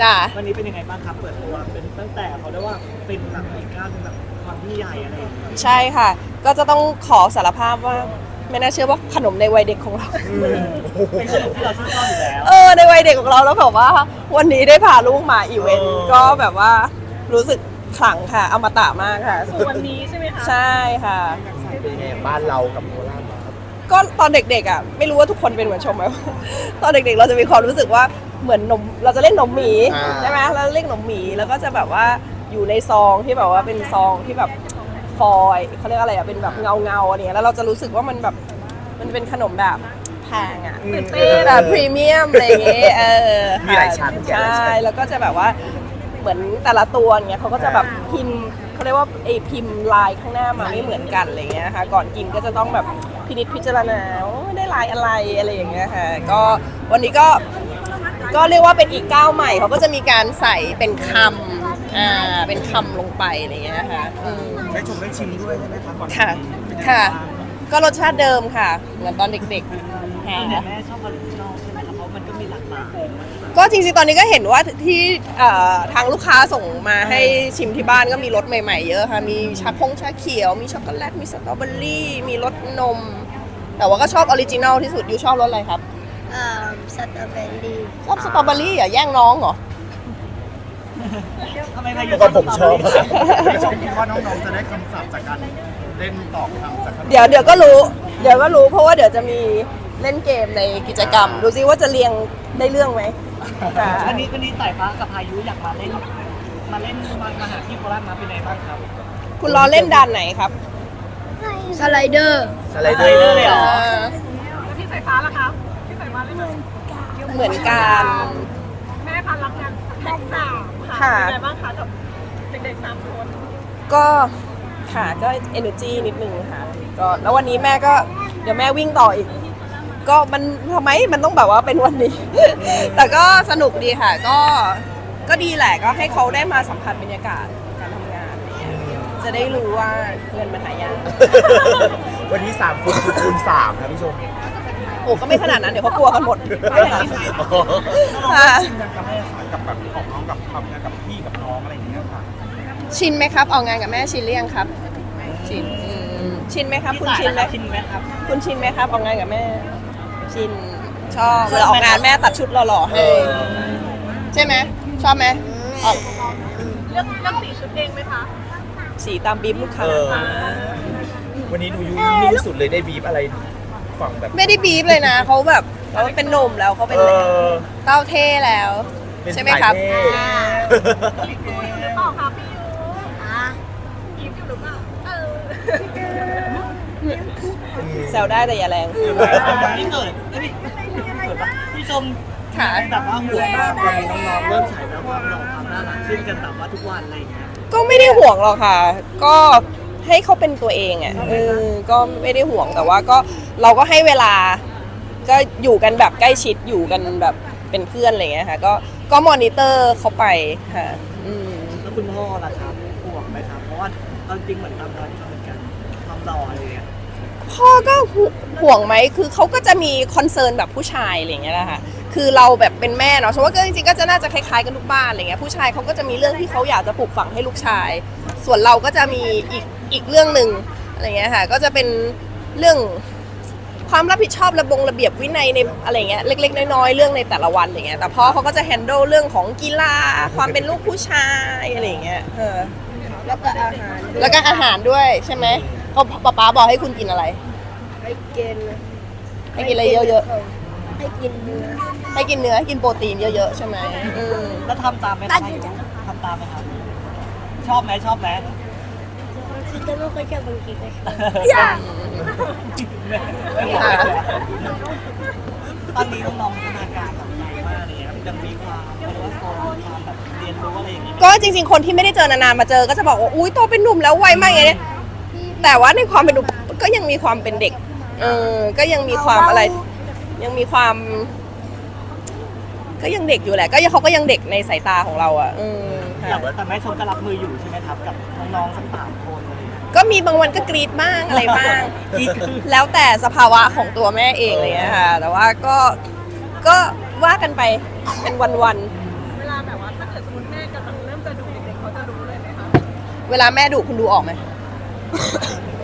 จ้าวันนี้เป็นยังไงบ้างครับเปิดตัวเป็นตั้งแต่เขาได้ว่าเป็นแบบอีกก้าวหนึงแบบความที่ใหญ่อะไรอย่างเงี้ยใช่ค่ะ ก็จะต้องขอสารภาพว่า ไม่น่าเชื่อว่าขนมในวัยเด็กของเรา เป็นขนมที่เราชื่นชอบอยู่แล้ว เออในวัยเด็กของเราแล้วแบบว่า วันนี้ได้พาลูกมาอีเวนต์เออก็แบบว่ารู้สึกขลังค่ะอมตะมากค่ะวันนี้ใช่ไหมคะ ใช่ค่ะ เป็นยังไงบ้านเรากับโคราชครับ ก็ตอนเด็กๆอะไม่รู้ว่าทุกคนเป็นเหมือนชมไหม ตอนเด็กๆ เราจะมีความรู้สึกว่าเหมือนนมเราจะเล่นนมหมีอ่า ใช่ไหมเราเล่นนมหมีแล้วก็จะแบบว่าอยู่ในซองที่แบบว่าเป็นซองที่แบบฟอยล์เขาเรียกอะไรอะเป็นแบบเงาเงาๆอะไรเงี้ยแล้วเราจะรู้สึกว่ามันแบบมันเป็นขนมแบบแพงอะอืมแบบพรีเมียมอะไรอย่างเงี้ยเออมีหลายชั้นแกะหลายชั้นใช่ แล้วก็จะแบบว่าเหมือนแต่ละตัวเงี้ยเขาก็จะแบบพิมพ์ เขาเรียกว่าไอพิมพ์ลายข้างหน้ามาไม่เหมือนกันอะไรเงี้ยค่ะก่อนกินก็จะต้องแบบพินิจพิจารณาว่าได้ลายอะไรอะไรอย่างเงี้ยค่ะก็วันนี้ก็ก็เรียกว่าเป็นอีกก้าวใหม่เขาก็จะมีการใส่เป็นคำอ่าเป็นคำลงไปอะไรเงี้ยค่ะอืมได้ชมได้ชิมด้วยใช่ไหมครับก่อนค่ะค่ะ ก็รสชาติเดิมค่ะ เหมือนตอนเด็กๆค่ะส่วนใหญ่แม่ชอบออริจินอลใช่ไหมครับเพราะมันก็มีหลากหลาย ก็จริงๆ ตอนนี้ก็เห็นว่าที่เอ่อทางลูกค้าส่งมาให้ชิมที่บ้านก็มีรสใหม่ๆ เยอะค่ะ มีชาพงชาเขียว มีช็อกโกแลต มีสตรอเบอรี่ มีรสนม แต่ว่าก็ชอบออริจินอลที่สุดยูชอบรสอะไรครับ เอ่อสตรอเบอรี่ชอบสตรอเบอรี่อะแย่งน้องเหรอ ทำไมพายุเมื่อก่อนผมชอบชมคิดว่าน้องๆจะได้คำศัพท์จากการเล่นตอบคำจากคำเดี๋ยวเดี๋ยวก็รู้ เดี๋ยวก็รู้เพราะว่าเดี๋ยวจะมีเล่นเกมในกิจกรรม ดูซิว่าจะเรียงได้เรื่องไหม ค่ะวันนี้วันนี้สายฟ้ากับพายุอยากมาเล่น มาเล่นมามาหาที่โคราชมาเป็นไงบ้างครับคุณรอเล่นด่านไหนครับสไลเดอร์สไลเดอร์สไลเดอร์เลยเหรอแล้วพี่สายฟ้าล่ะคะพี่สายฟ้าเล่นอะไรเหมือนกันแม่พันรับงานแท็กสามค่ะเป็นไงบ้างคะกับเด็กๆสามคนก็ค่ะก็ energy นิดนึงค่ะก็แล้ววันนี้แม่ก็เดี๋ยวแม่วิ่งต่ออีก ก็มันทำไมมันต้องแบบว่าเป็นวันนี้ แต่ก็สนุกดีค่ะ ก็ก็ดีแหละก็ให้เขาได้มาสัมผัสบรรยากาศการทำงานอะไรเงี้ยจะได้รู้ว่าเงินมันหายาก วันนี้สามคูณคูณสามครับพี่ชมโอ้ก็ไม่ขนาดนั้นเดี๋ยวเขากลัวกันหมดน้องค่ะๆชิมกันกับแม่ค่ะกับแบบของน้องกับทำงานกับพี่กับน้องอะไรอย่างเงี้ยค่ะชินไหมครับ ออกงานกับแม่ชินหรือยังครับ ชินอืมชินไหมครับ คุณชินไหมชินไหมครับ คุณชินไหมครับออกงานกับแม่ ชินชอบเวลาออกงานแม่ตัดชุดหล่อๆให้ ใช่ไหมชอบไหมออกเลือกเลือกสีชุดเองไหมคะสีตามบีบลูกเอค้าอวันนี้ดูยุ่ยนิ่งสุดเลยได้บีบอะไรฝั่งแบบ ไม่ได้บีบเลยนะเขาแบบเขาเป็นหนุ่มแล้วเขาเป็นเออ เต้าเท่แล้ว เป็นใช่ไหมครับ สายเท่ อ่า หรือเปล่าคะพี่ยู อะ ยิ้มอยู่หรือเปล่าเออ แซวได้แต่อย่าแรงพี่เกิดเอ้ยพี่ชมค่ะแบบว่าห่วงมากเลยน้องๆเริ่มฉายแบบความหล่อความน่ารักขึ้นกันแบบว่าทุกวันอะไรอย่างเงี้ยก็ไม่ได้ห่วงหรอกค่ะ ก็ให้เขาเป็นตัวเองอะเออก็ไม่ได้ห่วงแต่ว่าก็เราก็ให้เวลา ก็อยู่กันแบบใกล้ชิดอยู่กันแบบเป็นเพื่อนอะไรอย่างเงี้ยค่ะ ก็ก็มอนิเตอร์เขาไปค่ะ อืมแล้วคุณพ่อล่ะครับห่วงไหมครับเพราะว่าเอาจริงเหมือนทำร้านเหมือนกันความหล่ออะไรอย่างเงี้ย พ่อก็ห่วงไหมคือเขาก็จะมีคอนเซิร์นแบบผู้ชายอะไรอย่างเงี้ยแหละค่ะคือเราแบบเป็นแม่เนาะฉันว่าก็จริงๆก็จะน่าจะคล้ายๆกันทุกบ้านอะไรเงี้ยผู้ชายเขาก็จะมีเรื่องที่เขาอยากจะปลูกฝังให้ลูกชาย ส่วนเราก็จะมีอีกอีกเรื่องหนึ่งอะไรเงี้ยค่ะก็จะเป็นเรื่องความรับผิดชอบระบงระเบียบวินัยในอะไรเงี้ยเล็ก ๆ น้อยๆเรื่องในแต่ละวันอะไรเงี้ยแต่พ่อเขาก็จะแฮนด์ลเรื่องของกีฬาความเป็นลูกผู้ชายอะไรอย่างเงี้ยเออแล้วก็อาหารแล้วก็อาหารด้วยใช่ไหม เขาป๊าป๊าบอกให้คุณกินอะไร ให้กินให้กินอะไรเยอะให้กินเนื้อๆให้กินเนื้อให้กินโปรตีนเยอะๆ ใช่ไหมอืมแล้วทำตามไหมครับทำตามไหมครับ ชอบไหมชอบไหมคือจะไม่ค่อยชอบบางทีก็ชอบค่ะตอนนี้น้องๆพัฒนาการแบบใหญ่มากเลยครับยังมีความเรียกว่าโซนความแบบเรียนรู้อะไรอย่างงี้ก็จริง ๆ คนที่ไม่ได้เจอนานๆมาเจอ ก็จะบอกว่าอุ้ยโตเป็นหนุ่มแล้วไวมากอย่างเงี้ย แต่ว่าในความเป็นหนุ่มก็ยังมีความเป็นเด็ก เออ ก็ยังมีความอะไร ยังมีความ ก็ยังเด็กอยู่แหละ ก็ยังเขาก็ยังเด็กในสายตาของเราอะอืมแต่ค่ะว่าแต่แม่ชมก็รับมืออยู่ใช่ไหมครับ กับน้องๆทั้งสามคนอะไรอย่างเงี้ยก็มีบางวันก็กรีดบ้างอะไรบ้างอีกคือแล้วแต่สภาวะของตัวแม่เองอะไรเลยค่ะ แต่ว่าก็ก็ว่ากันไปเป็นวันเวลาแบบว่ากิดสมมติแม่กำลังเริ่มจะดูเด็กๆเขาจะรู้เลยไหมคะเวลาแม่ดุคุณดูออกไหม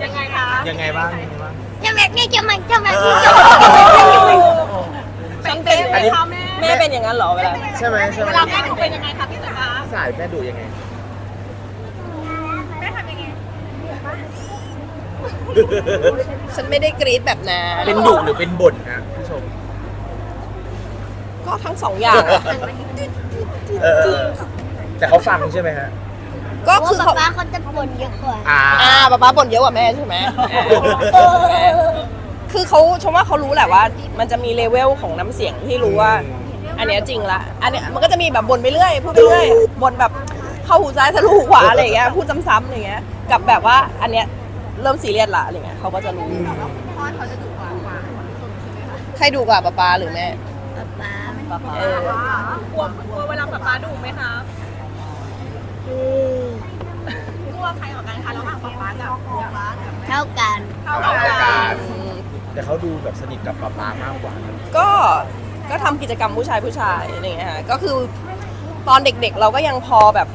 ยังไงคะยังไงบ้างยังไงบ้าง จะแบบนี้จะมันจะมันฉันเป็นอันนี้แม่แม่เป็นอย่างนั้นเหรอเวลาใช่ไหมใช่ไหมเวลาแม่ดูเป็นยังไงคะพี่สายฟ้าสายแม่ดูยังไง แม่ทำยังไงฉันไม่ได้กรี๊ดแบบนั้นเป็นดุหรือเป็นบ่นฮะผู้ชม ก็ทั้งสองอย่างอะเออเออแต่เขาฟังใช่ไหมฮะ ก็ก็คืคืออเขาป๊าเขาจะบ่นเยอะกว่าอ่า อ่าป๊าป๊าบ่นเยอะกว่าแม่ใช่ไหมคือเขาชมว่าเขารู้แหละว่า มันจะมีเลเวลของน้ำเสียงที่รู้ว่า อันเนี้ยจริงละ อันเนี้ยมันก็จะมีแบบบ่นไปเรื่อยพูดไปเรื่อยบ่นแบบเข้าหูซ้ายทะลุหูขวาอะไรอย่างเงี้ยพูดซ้ำๆอะไรอย่างเงี้ยกับแบบว่าอันเนี้ยเริ่มซีเรียสละอะไรเงี้ยเขาก็จะรู้พ่อเขาจะดุกว่ากว่าใครดูกว่าป๊าป๊าหรือแม่ป๊าป๊าเออกลัวกลัวเวลาป๊าป๊าดุไหมคะ อืม กลัวใครกว่ากันคะระหว่างป๊าป๊ากับกลัวป๊ากับเท่ากันเท่าเท่ากักันนแต่เขาดูแบบสนิทกับป๊าป๊ามากกว่า ก็ก็ทำกิจกรรมผู้ชายผู้ชายอะไรเงี้ยฮะก็คือตอนเด็กๆ เราก็ยังพอแบบ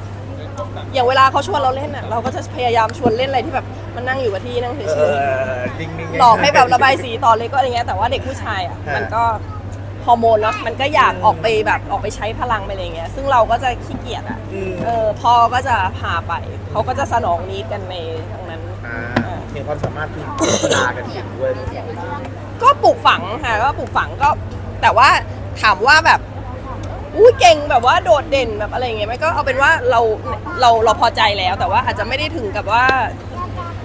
อย่างเวลาเขาชวนเราเล่นอะเราก็จะพยายามชวนเล่นอะไรที่แบบมันนั่งอยู่กับที่นั่งเฉเอยอดิ้งๆๆหลอกให้แบบระบายสีต่อเลยก็อะไรเงี้ยแต่ว่าเด็กผู้ชายอะฮะมันก็ฮ อร์โมนเนาะมันก็อยากออกไปแบบออกไปใช้พลังไปอะไรเงี้ยซึ่งเราก็จะขี้เกียจอะอืม เออพ่อก็จะพาไป เขาก็จะสนองนิดกันในตรงนั้น อ่าเห็นความสามารถคือกีฬากันเก่งด้วยก็ปลูกฝังค่ะก็ปลูกฝังก็ แต่ว่าถามว่าแบบอู้เก่งแบบว่าโดดเด่นแบบอะไรอย่างเงี้ยไหมก็เอาเป็นว่าเราเราเราพอใจแล้ว แต่ว่าอาจจะไม่ได้ถึงกับว่า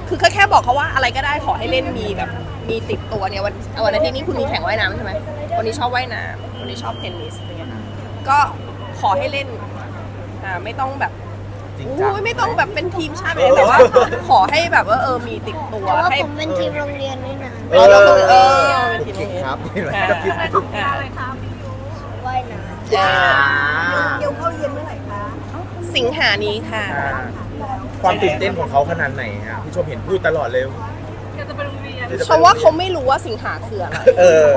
คือก็แค่บอกเขาว่าอะไรก็ได้ขอให้เล่นมีแบบมีติดตัวเนี่ยวันวันอาทิตย์นี้คุณมีแข่งว่ายน้ำใช่ไหม วันนี้ชอบว่ายน้ำวันนี้ชอบเทนนิสอะไรเงี้ยค่ะก็ขอให้เล่นอ่าไม่ต้องแบบจริงจังอู้ไม่ต้องแบบเป็นทีมชาติไปเลยแต่ว่า ขอให้แบบว่าเออมีติดตัวแต่ว่าให้ผมเป็นทีมโรงเรียนนี่นะเออ เราก็เออถูกจริงครับเห็นไหมอ่าก็คิดถูกอ่าอะไรคะพี่ยูว่ายน้อ่าเดี๋ยวเข้าเรียนเมื่อไหร่คะสิงหานี้ค่ะ อ่าความตื่นเต้นของเขาขนาดไหนฮะผู้ชมเห็นพูดตลอดเลยอยากจะไปโรงเรียนชมว่าเขาไม่รู้ว่าสิงหาคืออะไร เออ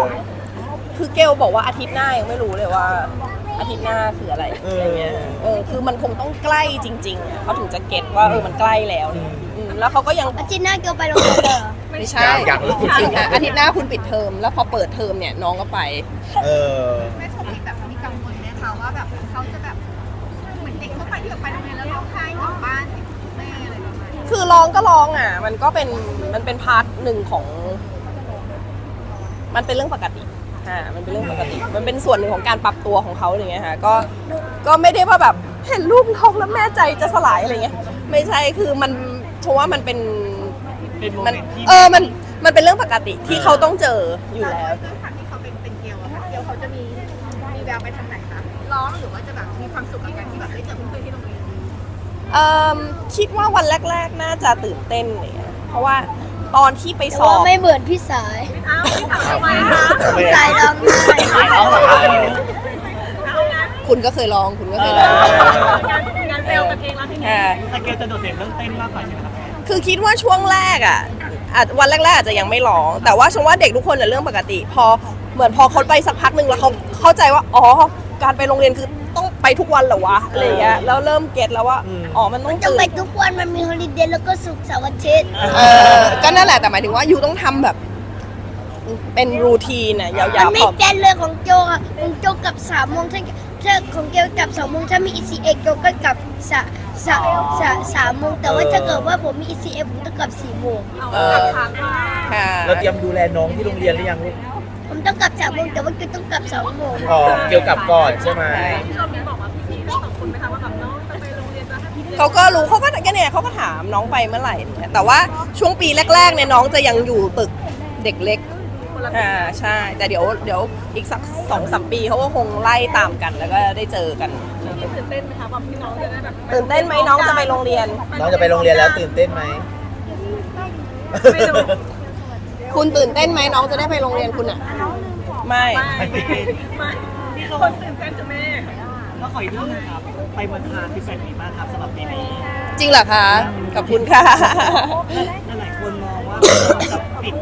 คือเกลบอกว่าอาทิตย์หน้ายังไม่รู้เลยว่า อาทิตย์หน้าคืออะไรเออออย่างเงี้ยเออคือมันคงต้องใกล้จริงๆอะเขาถึงจะเก็ตว่าเออมันใกล้แล้วเนี่ยอืมแล้วเขาก็ยังำอาทิตย์หน้าเกียวไปโรงเรียนเลยเหรอไม่ใช่อยากรู้สิงหาอาทิตย์หน้าคุณปิดเทอมแล้วพอเปิดเทอมเนี่ยน้องก็ไป เออ แม่ชมมีแบบมีกังวลไหมคะว่าแบบเขาจะแบบเหมือนเด็กทั่วไปที่แบบไปโรงเรียนแล้วร้องไห้กลับบ้านติดแม่อะไรประมาณนี้คือร้องก็ร้องอะ มันก็เป็นมันเป็นพาร์ทหนึ่งของ มันเป็นเรื่องปกติ อ่ามันเป็นเรื่องปกติ มันเป็นส่วนหนึ่งของการปรับตัวของเขาอย่างเงี้ยค่ะก็ก็ไม่ได้ว่าแบบเห็นรูปท้องแล้วแม่ใจจะสลายอะไรเงี้ยไม่ใช่คือมันชมว่ามันเป็นเป็นโมมันเมนต์ที่เออมันมันเป็นเรื่องปกติที่เขาต้องเจออยู่แล้ว ด้วยความที่เขาเป็นเป็นเกลอะค่ะเกลเขาจะมีมีแววไปทางไหนคะร้องหรือว่าจะแบบมีความสุขกับการที่แบบได้เจอเพื่อนๆที่โรงเรียน เอ่อคิดว่าวันแรก ๆ น่าจะตื่นเต้นอะไรเลยเพราะว่า ตอนที่ไปแต่สอว่าบไม่เหมือนพี่สายอ้าวพี่ถามทำไมคะพี่สายร้องไห้เอางานคุณก็เคยลองคุณก็เคยลองงานงานเซลกันเองแล้วทีนี้อ่า แต่เกลจะโดดเด่นเรื่องเต้นมากกว่าใช่ไหมครับแม่คือคิดว่าช่วงแรกอะอาจวันแรกๆอาจจะยังไม่ร้อง แต่ว่าชมว่าเด็กทุกคนเนี่ยเรื่องปกติ พอเหมือนพอเขาไปสักพักหนึ่งแล้วเขาเข้าใจว่าอ๋อการไปโรงเรียนคือต้อง ไปทุกวันเหรอวะอะไรอย่างเงี้ยแล้วเริ่มเก็ตแล้วว่าอ๋อมันต้องจะตื่ไปนทุกวันมันมีฮอลิเดย์แล้วก็ศุกร์เสาร์อาทิตย์เออก็นั่นแหละแต่หมายถึงว่ายูต้องทำแบบ เป็นรูทีนน่ะยามันวๆไม่พอเต้นเลยของโจอะของโจกลับสามโมงถ้าถ้าของเกลกลับสองโมงถ้ามี ECA โจก็กลับสะสะสะสามโมงแต่ว่าถ้าเกิดว่าผมมี ECA ผมต้องกลับสี่โมงเออค่ะ เราเตรียมดูแลน้องที่โรงเรียนหรือยังลูกผมต้องกลับสามโมงแต่ว่าเกลต้องกลับสองโมง อ๋อเกี่ยวกับก่อนใช่ไหมพี่ช เรียนเขาก็รู้เขาก็ก็เนี่ยเขาก็ถามน้องไปเมื่อไหร่เนี่ยแต่ว่าช่วงปีแรกๆเนี่ยน้องจะยังอยู่ตึกเด็กเล็กคนละอ่าใช่ แต่เดี๋ยวเดี๋ยวอีกสักสองสามปีเขาก็คงไล่ตามกันแล้วก็ได้เจอกันพี่ตื่นเต้นไหมคะว่าพี่น้องจะได้แบบตื่นเต้นไหมน้องจะไปโรงเรียน น้องจะไปโรงเรียนแล้วตื่นเต้นไหมไม่รู้คุณตื่นเต้นไหมน้องจะได้ไปโรงเรียนคุณอะไม่ไม่ไม่มีคนตื่นเต้นจะแม่แล้วขออีกเรื่องหนึงครับ ไปเมืองคานที่แฟนมีมากครับสำหรับปีนี้จริงเหรอคะ ขอบคุณค่ะ หลายๆคนมองว่าจะปิด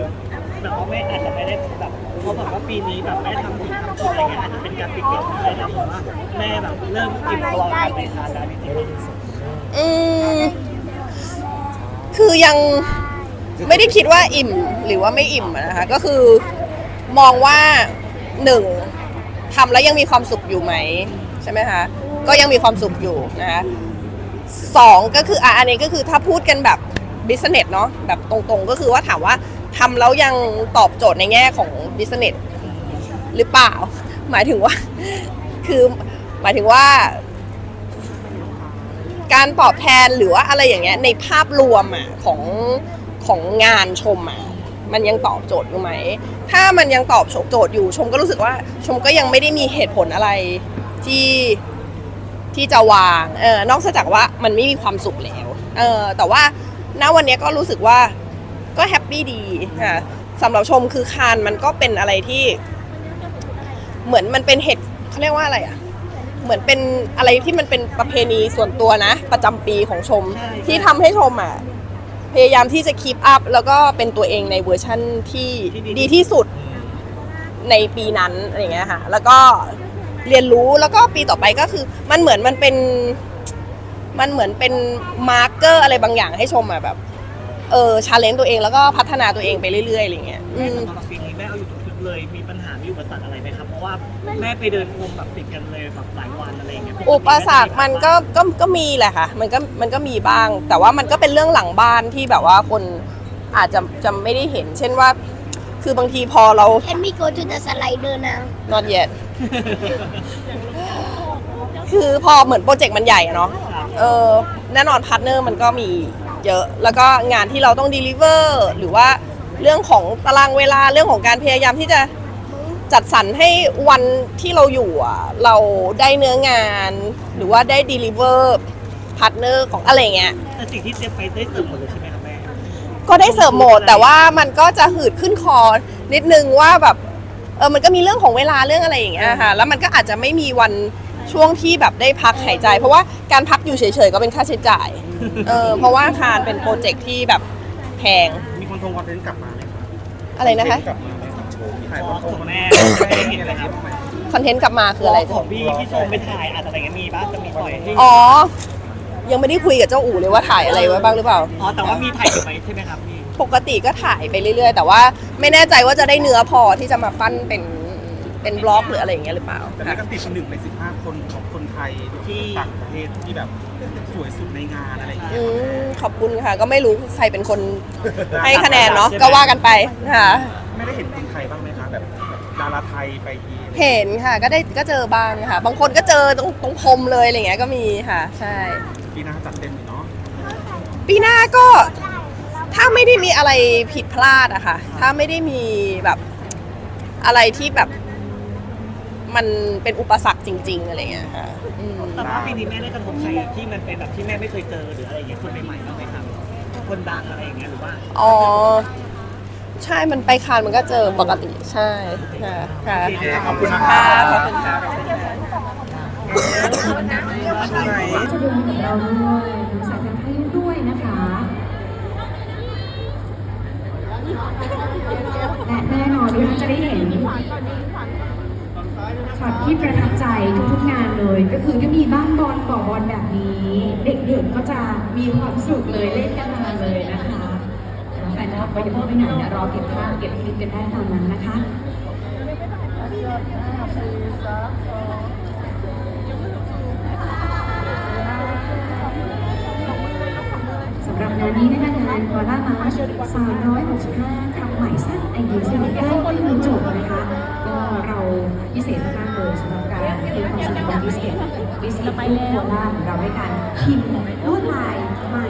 แบบว่าไม่อาจจะไม่ได้แบบเขาบอกว่าปีนี้แบบแม่ทำถึงทำสุดอะไรเงี้ยอาจจะเป็นการปิดเกี่ยวกับอะไรนะเพราะว่าแม่แบบเริ่มอิ่มตัวกับในคานแล้วจริงๆอืม คือยังไม่ได้คิดว่าอิ่มหรือว่าไม่อิ่มอะนะคะ ก็คือมองว่าหนึ่งทำแล้วยังมีความสุขอยู่ไหม ใช่ไหมคะ ก็ยังมีความสุขอยู่นะคะสองก็คืออะอันนี้ก็คือถ้าพูดกันแบบบิสเนสเนาะแบบตรงๆ ก็คือว่าถามว่าทำแล้วยังตอบโจทย์ในแง่ของบิสเนสหรือเปล่า หมายถึงว่า คือหมายถึงว่า การตอบแทนหรือว่าอะไรอย่างเงี้ยในภาพรวมอะของของงานชมอะมันยังตอบโจทย์อยู่ไหม ถ้ามันยังตอบโจทย์อยู่ชมก็รู้สึกว่า ชมก็ยังไม่ได้มีเหตุผลอะไรที่ ที่จะวางเออนอกจากว่ามันไม่มีความสุขแล้วเออแต่ว่าณวันเนี้ยก็รู้สึกว่าก็แฮปปี้ดีค่ะสำหรับชมคือคานมันก็เป็นอะไรที่ เหมือนมันเป็นเหตุเขาเรียกว่าอะไรอะเหมือนเป็นอะไรที่มันเป็นประเพณีส่วนตัวนะ ประจำปีของชมใช่ที่ทำให้ชมอะพยายามที่จะคีปอัพแล้วก็เป็นตัวเองในเวอร์ชั่นที่ดีที่สุดในปีนั้นอะไรอย่างเงี้ยค่ะ แล้วก็ เรียนรู้แล้วก็ปีต่อไปก็คือ มันเหมือนมันเป็นมันเหมือนเป็นมาร์กเกอร์อะไรบางอย่างให้ชมอะแบบเออชาเลนจ์ตัวเองแล้วก็พัฒนาตัวเองไปเรื่อยๆอะไรอย่างเงี้ยอืแม่ม สำหรับปีนี้แม่เอาอยู่ทุกชุดเลยมีปัญหามีอุปสรรคอะไรไหมครับเพราะว่าแม่ไปเดินพรมแบบติดกันเลยแบบหลายวันอะไรอย่างเงี้ยอุปสรรคมันก็ก็ก็มีแหละค่ะ มันก็มันก็มีบ้าง แต่ว่ามันก็เป็นเรื่องหลังบ้านที่แบบว่าคนอาจจะจะไม่ได้เห็น เช่นว่า คือบางทีพอเรา Let me go to the slider now not yet คือพอเหมือนโปรเจกต์มันใหญ่อะเนาะ เออแน่นอนพาร์ทเนอร์มันก็มีเยอะ แล้วก็งานที่เราต้อง deliver หรือว่าเรื่องของตารางเวลาเรื่องของการพยายามที่จะจัดสรรให้วันที่เราอยู่อะเราได้เนื้องาน หรือว่าได้ deliver พาร์ทเนอร์ของอะไรเงี้ย แต่สิ่งที่เตรียมไปได้เสริมหมดเลยใช่ไหมครับแม่ ก็ได้เสริมโหมด แต่ว่ามันก็จะหืดขึ้นคอนิดนึงว่าแบบเออมันก็มีเรื่องของเวลาเรื่องอะไรอย่างเงี้ยค่ะแล้วมันก็อาจจะไม่มีวันช่วงที่แบบได้พักหายใจ เพราะว่าการพักอยู่เฉยๆก็เป็นค่าใช้จ่ายเออเพราะว่าคารเป็นโปรเจกต์ที่แบบแพงมีคนทงคอนเทนต์กลับมาไหมครับอะไรนะคะกลับมาไหมครับโชว์ที่ถ่ายขทออดงสขดองแม่ไม่เห็นอะไรครับคอนเทนต์กลับมาคืออะไรของพี่ที่ชมไปถ่ายอาจจะอะไรเงี้ยมีบ้างจะมีปล่อยให้อ๋อ ยังไม่ได้คุยกับเจ้าอู่เลยว่าถ่ายอะไรไว้บ้างหรือเปล่า อ๋อ แต่ว่ามีถ่ายอยู่ไหมใช่ไหมครับพี่ ปกติก็ถ่ายไปเรื่อยๆ แต่ว่าไม่แน่ใจว่าจะได้เนื้อพอที่จะมาปั้นเป็นเป็นบล็อกหรืออะไรอย่างเงี้ยหรือเปล่าแต่แม่ก็ติดหนึ่งในสิบห้าคนของคนไทยที่ต่างประเทศที่แบบสวยสุดในงานอะไรอย่างเงี้อืยมขอบคุณค่ะ ก็ไม่รู้ใครเป็นคนให้คะแนนเนาะก็ว่ากันไปค่ะ ไม่ได้เห็นคนไทยบ้างไหมคะแบบดาราไทยไปทีเห็นค่ะก็ได้ก็เจอบ้างค่ะ บางคนก็เจอตรงตรงพรมเลยอะไรเงี้ยก็มีค่ะ ใช่ ปีหน้าจัดเต็มอยู่เนาะปีหน้าก็ถ้าไม่ได้มีอะไรผิดพลาดอะค่ะ ถ้าไม่ได้มีแบบอะไรที่แบบ มันเป็นอุปสรรคจริง ๆ อะไรเงี้ยค่ะอืมแต่ว่าปีนี้แม่ได้กระทบใครที่มันเป็นแบบที่แม่ไม่เคยเจอหรืออะไรอย่างเงี้ยคนใหม่ๆบ้างไหมครับคนดังอะไรอย่างเงี้ยหรือว่าอ๋อ ใช่ มันไปคานมันก็เจอปกติ ใช่ค่ะค่ะโอเคขอบคุณนะค่ะคะขอบคุณค่ะ จะดูกับเราด้วยใส่แฟนให้ด้วยนะคะและแน่นอนทุกท่านจะได้เห็นช็อตที่ประทับใจทุกๆงานเลย ก็คือถ้ามีบ้านบอลบ่อบอลแบบนี้ เด็กๆก็จะมีความสุขเลยเล่นกันมาเลยนะคะแฟนคลับก็อย่าเพิ่งไปไหนนะรอเก็บภาพเก็บคลิปกันได้ตามนั้นนะคะำหรับงานนี้นะคะงานคอล่ามาร์ช365คำใหม่สร้างไอเดียสร้างได้ไม่มีจบนะคะก็เราพิเศษมากเลยสำหรับการเป็นความสนุกของดิเกตดิสเกตโคล่าของเราด้วยการพิมพ์ลวดลายใหม่